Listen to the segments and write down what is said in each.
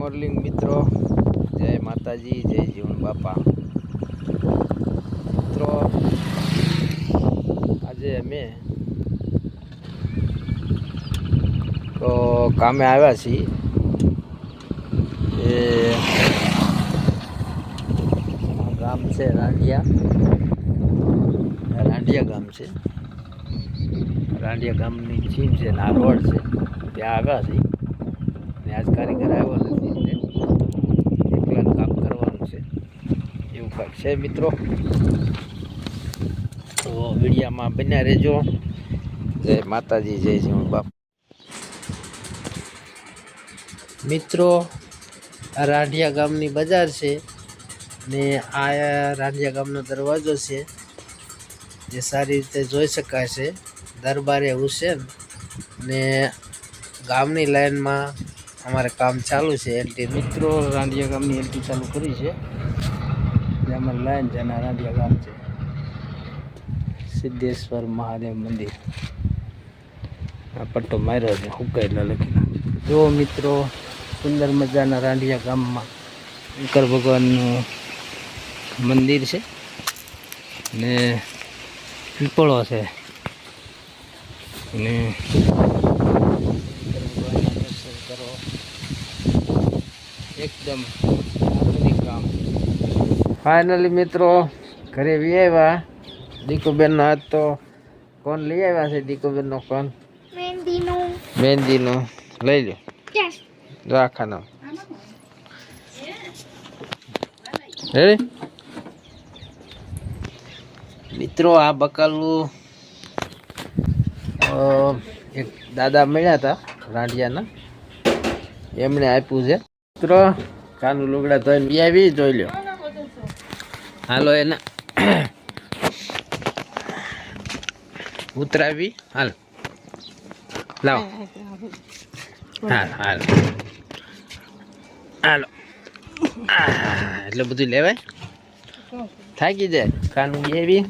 Morning મિત્રો. જય માતાજી, જય જીવન બાપા. મિત્રો, આજે અમે, તો કામે આવ્યા છીએ. એ ગામ છે રાંડિયા. રાંડિયા ગામ છે. રાંડિયા ગામની છીમ છે ને છે. ત્યાં આવ્યા છીએ. ને આજ કારીગર આવ્યો નથી એટલે એકલાનું કામ કરવાનું છે એવું છે મિત્રો. તો વિડીયામાં બન્યા રહેજો. જય માતાજી, જય જીવન બાપ. મિત્રો, આ રાંઢિયા ગામની બજાર છે ને આ રાંઢિયા ગામનો દરવાજો છે જે સારી રીતે જોઈ શકાય છે. દરબારે હુસેન ને ગામની લાઈનમાં અમારે કામ ચાલુ છે. એલટી મિત્રો રાંડિયા ગામની એલટી ચાલુ કરી છે. જે અમારી લાઈન છે અને ગામ છે. સિદ્ધેશ્વર મહાદેવ મંદિર. આ પટ્ટો માર્યો છે, હુકાયેલા લખીને. જો મિત્રો, સુંદર મજાના રાંડિયા ગામમાં શંકર ભગવાનનું મંદિર છે ને પીપળો છે. ને દર્શન કરો. એકદમ આધુનિક કામ ફાઇનલી મિત્રો ઘરે વી આવ્યા દીકુબેનનો હાથ. તો કોણ લઈ આવ્યા છે? દીકુબેનનો કોણ? મહેંદીનું. મહેંદીનું. લઈ લો રાખવાનો રેડી મિત્રો આ બકાલું એક દાદા મળ્યા હતા રાંડિયાના એમણે આપ્યું છે. મિત્રો કાનું લુગડા ધોઈને બી આવી જોઈ લ્યો. હાલો એને ઉતરાવી. હાલ. લાવો. હાલ હાલ. હાલો. એટલે બધું લેવાય? થાકી જાય. કાનું એવી.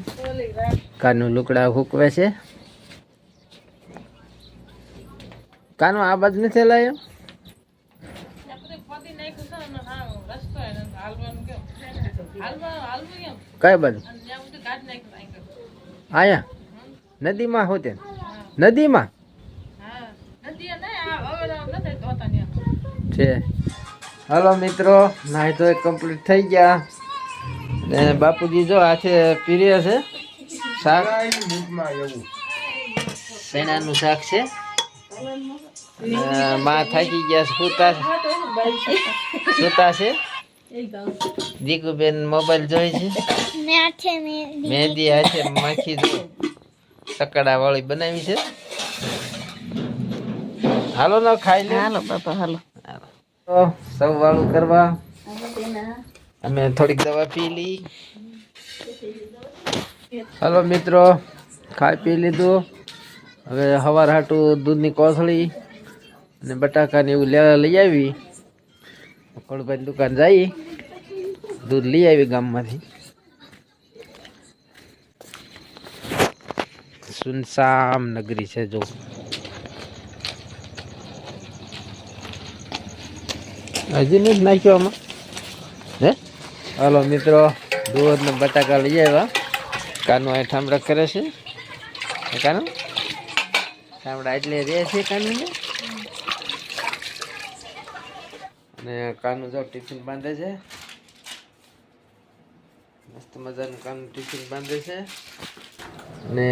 કાનું લુકડા હુકવે છે. કાનું આ બાજુ નથી લાયો? કઈ બાજુ? આયા નદીમાં હોતે નદીમાં છે. હલો મિત્રો નાહી તો કમ્પ્લીટ થઈ ગયા. ને બાપુજી જો હાથે પીરિયા છે. શાક? શેણાનું શાક છે? માં થાકી ગયા સુતા સુતા છે? દીકુબેન મોબાઈલ જોઈ છે? મહેંદી હાથે માખી સકડા વાળી બનાવી છે. હાલો ન ખાઈ લે. હાલો બાપા હાલો. સૌ વાળું કરવા. અમે થોડીક દવા પી લી હાલો મિત્રો ખાઈ પી લીધું. હવે સવાર હાટું દૂધની કોથળી અને બટાકા ને એવું લેવા લઈ આવી. કોળભાઈ દુકાન જઈ દૂધ લઈ આવી ગામમાંથી. સુનસામ નગરી છે જો. હજી નથી નાખ્યો આમાં. હે? હાલો મિત્રો દૂધ ને બટાકા લઈ આવ્યા. કાનું અહીં ઠામડા કરે છે. કાનું? ઠામડા એટલે રે છે કાનું ને અને કાનું જો ટિફિન બાંધે છે. મસ્ત મજાનું કાનું ટિફિન બાંધે છે. અને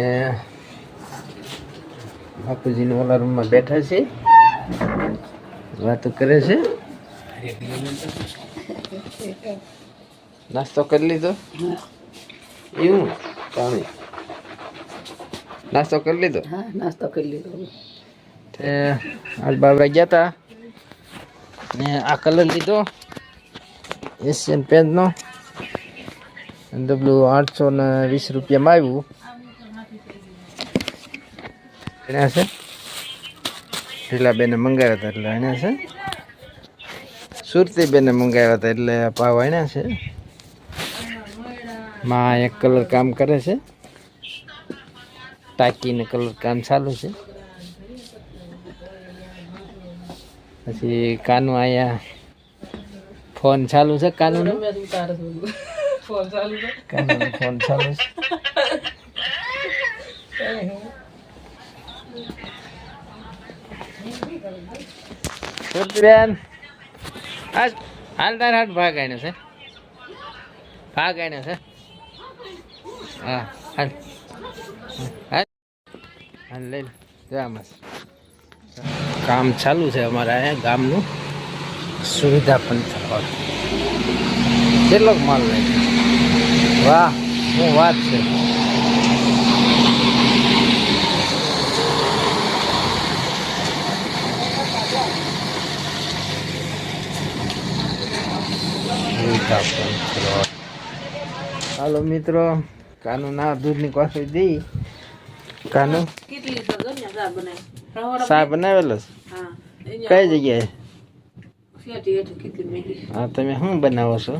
બાપુજીને ઓલા રૂમમાં બેઠા છે. વાતો કરે છે. નાસ્તો કરી લીધો? એવું? પાણી? નાસ્તો કરી લીધો? હા નાસ્તો કરી લીધો. તે આજ બાબા ગયા હતા ને આ કલર લીધો એશિયન પેન્ટનો ડબલું આઠસો ને વીસ રૂપિયામાં આવ્યું. એના છે? ઢીલા બેને મંગાવ્યા હતા એટલે એના છે. સુરતી બેને મંગાવ્યા હતા એટલે પાવ એના છે. માં એક કલર કામ કરે છે. ટાંકીને કલર કામ ચાલુ છે. પછી કાનું અહીંયા ફોન ચાલુ છે કાનું ફોન ચાલુ છે? ફોન ચાલુ છે. હાલ તાર હાટ ભાગ આવ્યો છે? ભાગ આવ્યો છે? હા હાલ. કામ ચાલુ છે અમારા અહીંયા, ગામનું. સુવિધા પણ થવા કેટલોક માલ લે. વાહ, શું વાત છે. હાલો મિત્રો કાનું ના દૂધની કોફી દઈ. કાનું? કેટલી ચા બનાવેલો છે? હા કઈ જગ્યાએ? હા તમે શું બનાવો છો?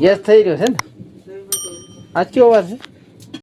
ગેસ થઈ રહ્યો છે ને? આ કયો વાર છે?